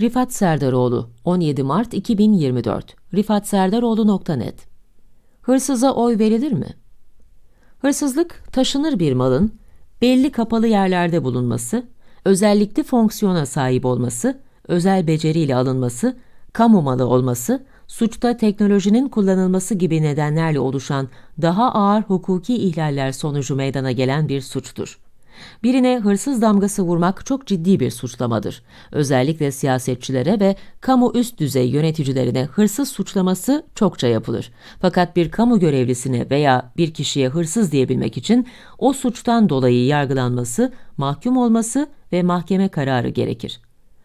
Rifat Serdaroğlu 17 Mart 2024 rifatserdaroğlu.net Hırsıza oy verilir mi? Hırsızlık, taşınır bir malın belli kapalı yerlerde bulunması, özellikli fonksiyona sahip olması, özel beceriyle alınması, kamu malı olması, suçta teknolojinin kullanılması gibi nedenlerle oluşan daha ağır hukuki ihlaller sonucu meydana gelen bir suçtur. Birine hırsız damgası vurmak çok ciddi bir suçlamadır. Özellikle siyasetçilere ve kamu üst düzey yöneticilerine hırsız suçlaması çokça yapılır. Fakat bir kamu görevlisine veya bir kişiye hırsız diyebilmek için o suçtan dolayı yargılanması, mahkum olması ve mahkeme kararı gerekir.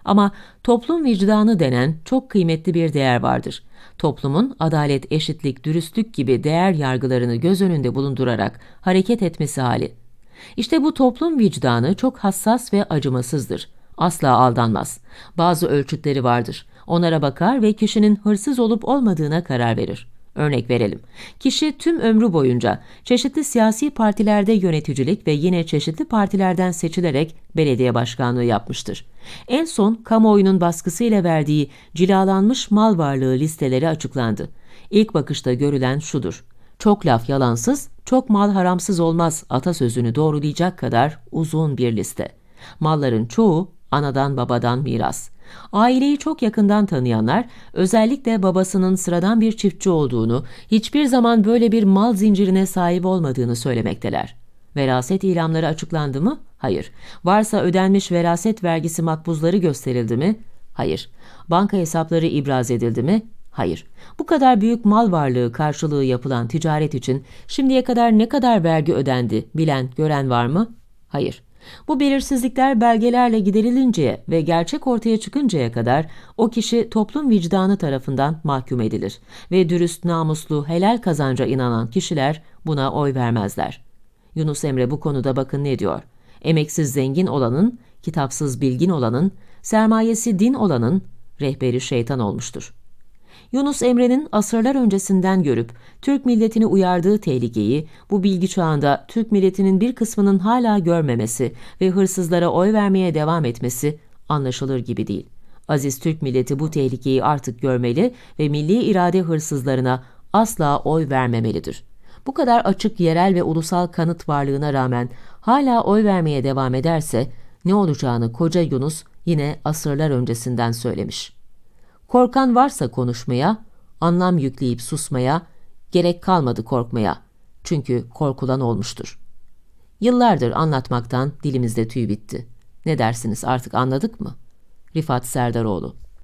Ama toplum vicdanı denen çok kıymetli bir değer vardır. Toplumun adalet, eşitlik, dürüstlük gibi değer yargılarını göz önünde bulundurarak hareket etmesi hali. İşte bu toplum vicdanı çok hassas ve acımasızdır. Asla aldanmaz. Bazı ölçütleri vardır. Onlara bakar ve kişinin hırsız olup olmadığına karar verir. Örnek verelim. Kişi tüm ömrü boyunca çeşitli siyasi partilerde yöneticilik ve yine çeşitli partilerden seçilerek belediye başkanlığı yapmıştır. En son kamuoyunun baskısıyla verdiği cilalanmış mal varlığı listeleri açıklandı. İlk bakışta görülen şudur. Çok laf yalansız, çok mal haramsız olmaz atasözünü doğrulayacak kadar uzun bir liste. Malların çoğu anadan babadan miras. Aileyi çok yakından tanıyanlar özellikle babasının sıradan bir çiftçi olduğunu, hiçbir zaman böyle bir mal zincirine sahip olmadığını söylemekteler. Veraset ilamları açıklandı mı? Hayır. Varsa ödenmiş veraset vergisi makbuzları gösterildi mi? Hayır. Banka hesapları ibraz edildi mi? Hayır. Bu kadar büyük mal varlığı karşılığı yapılan ticaret için şimdiye kadar ne kadar vergi ödendi bilen, gören var mı? Hayır. Bu belirsizlikler belgelerle giderilinceye ve gerçek ortaya çıkıncaya kadar o kişi toplum vicdanı tarafından mahkum edilir ve dürüst, namuslu, helal kazanca inanan kişiler buna oy vermezler. Yunus Emre bu konuda bakın ne diyor? Emeksiz zengin olanın, kitapsız bilgin olanın, sermayesi din olanın rehberi şeytan olmuştur.'' Yunus Emre'nin asırlar öncesinden görüp Türk milletini uyardığı tehlikeyi bu bilgi çağında Türk milletinin bir kısmının hala görmemesi ve hırsızlara oy vermeye devam etmesi anlaşılır gibi değil. Aziz Türk milleti bu tehlikeyi artık görmeli ve milli irade hırsızlarına asla oy vermemelidir. Bu kadar açık yerel ve ulusal kanıt varlığına rağmen hala oy vermeye devam ederse ne olacağını koca Yunus yine asırlar öncesinden söylemiş.'' Korkan varsa konuşmaya, anlam yükleyip susmaya, gerek kalmadı korkmaya. Çünkü korkulan olmuştur. Yıllardır anlatmaktan dilimizde tüy bitti. Ne dersiniz artık anladık mı? Rifat Serdaroğlu